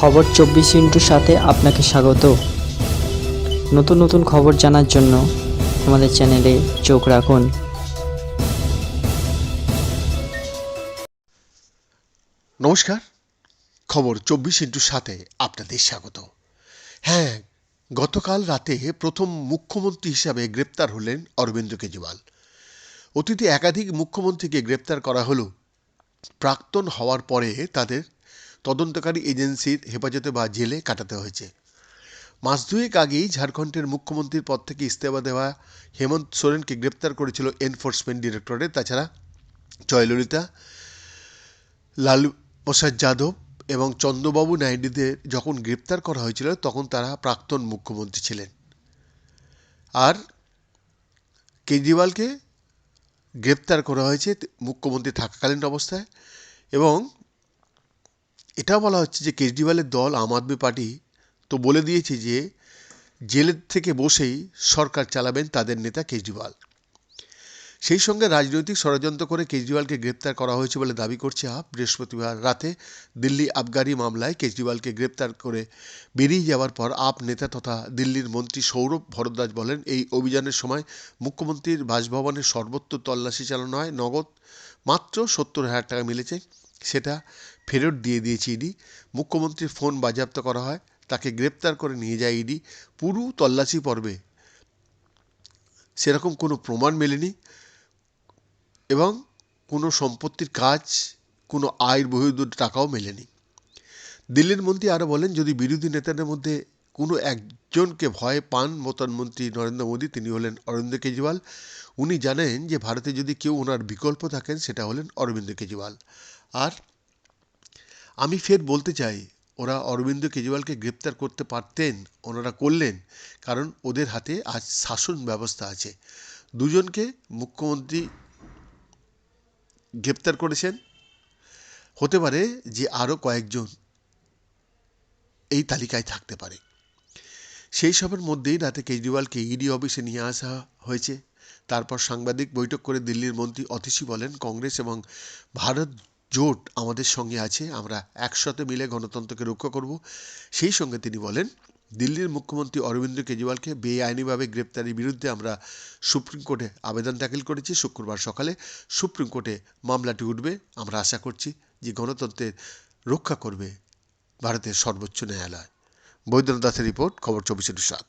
খবর চব্বিশ ইন্টুর সাথে আপনাকে স্বাগত। নতুন নতুন খবর জানার জন্য আমাদের চ্যানেলে চোখ রাখুন। নমস্কার। খবর চব্বিশ ইন্টুর সাথে আপনাদের স্বাগত। হ্যাঁ গতকাল রাতে প্রথম মুখ্যমন্ত্রী হিসাবে গ্রেপ্তার হলেন অরবিন্দ কেজরিওয়াল। অতীতে একাধিক মুখ্যমন্ত্রীকে গ্রেপ্তার করা হলো। প্রাক্তন হওয়ার পরে তাদের তদন্তকারী এজেন্সির হেফাজতে বা জেলে কাটাতে হয়েছে। মাস দুয়েক আগেই ঝাড়খণ্ডের মুখ্যমন্ত্রীর পদ থেকে ইস্তফা দেওয়া হেমন্ত সোরেনকে গ্রেপ্তার করেছিল এনফোর্সমেন্ট ডিরেক্টরেট। তাছাড়া জয়ললিতা, লালু প্রসাদ যাদব এবং চন্দ্রবাবু নাইডুদের যখন গ্রেপ্তার করা হয়েছিল, তখন তারা প্রাক্তন মুখ্যমন্ত্রী ছিলেন। আর কেজরিওয়ালকে গ্রেপ্তার করা হয়েছে মুখ্যমন্ত্রী থাকাকালীন অবস্থায় এবং এটাও বলা হচ্ছে যে কেজরিওয়ালের দল আম আদমি পার্টি তো বলে দিয়েছে যে জেলের থেকে বসেই সরকার চালাবেন তাদের নেতা কেজরিওয়াল। সেই সঙ্গে রাজনৈতিক ষড়যন্ত্র করে কেজরিওয়ালকে গ্রেপ্তার করা হয়েছে বলে দাবি করছে আপ। বৃহস্পতিবার রাতে দিল্লি আবগারি মামলায় কেজরিওয়ালকে গ্রেপ্তার করে বেরিয়ে যাওয়ার পর আপ নেতা তথা দিল্লির মন্ত্রী সৌরভ ভরদ্বাজ বলেন, এই অভিযানের সময় মুখ্যমন্ত্রীর বাসভবনের সর্বত্র তল্লাশি চালানো হয়। নগদ মাত্র সত্তর হাজার টাকা মিলেছে। সেটা ফেরত দিয়ে দিয়েছে ইডি। মুখ্যমন্ত্রীর ফোন বাজেয়াপ্ত করা হয়, তাকে গ্রেপ্তার করে নিয়ে যায় ইডি। পুরো তল্লাশি পর্বে সেরকম কোনো প্রমাণ মেলেনি এবং কোনো সম্পত্তির কাজ, কোনো আয়ের বহির্ভূত টাকাও মেলেনি। দিল্লির মন্ত্রী আরও বলেন, যদি বিরোধী নেতাদের মধ্যে কোনো একজনকে ভয় পান, প্রধানমন্ত্রী নরেন্দ্র মোদী, তিনি হলেন অরবিন্দ কেজরিওয়াল। উনি জানেন যে ভারতে যদি কেউ ওনার বিকল্প থাকেন, সেটা হলেন অরবিন্দ কেজরিওয়াল। আর আমি ফের বলতে চাই, ওরা অরবিন্দ কেজরিওয়ালকে গ্রেপ্তার করতে পারতেন, ওনারা করলেন, কারণ ওদের হাতে আজ শাসন ব্যবস্থা আছে। দুজনকে মুখ্যমন্ত্রী গ্রেপ্তার করেছেন। হতে পারে যে আরও কয়েকজন এই তালিকায় থাকতে পারে। সেই সবের মধ্যেই রাতে কেজরিওয়ালকে ইডি অফিসে নিয়ে আসা হয়েছে। তারপর সাংবাদিক বৈঠক করে দিল্লির মন্ত্রী অতিশী বলেন, কংগ্রেস এবং ভারত জোট আমাদের সঙ্গে আছে, আমরা একসাথে মিলে গণতন্ত্রকে রক্ষা করব। সেই সঙ্গে তিনি বলেন, দিল্লির মুখ্যমন্ত্রী অরবিন্দ কেজরিওয়ালকে বেআইনিভাবে গ্রেপ্তারের বিরুদ্ধে আমরা সুপ্রিম কোর্টে আবেদন দাখিল করেছি। শুক্রবার সকালে সুপ্রিম কোর্টে মামলাটি উঠবে। আমরা আশা করছি যে গণতন্ত্রের রক্ষা করবে ভারতের সর্বোচ্চ ন্যায়ালয়। বৈদ্যনাথ দাসের রিপোর্ট, খবর চব্বিশের সাত।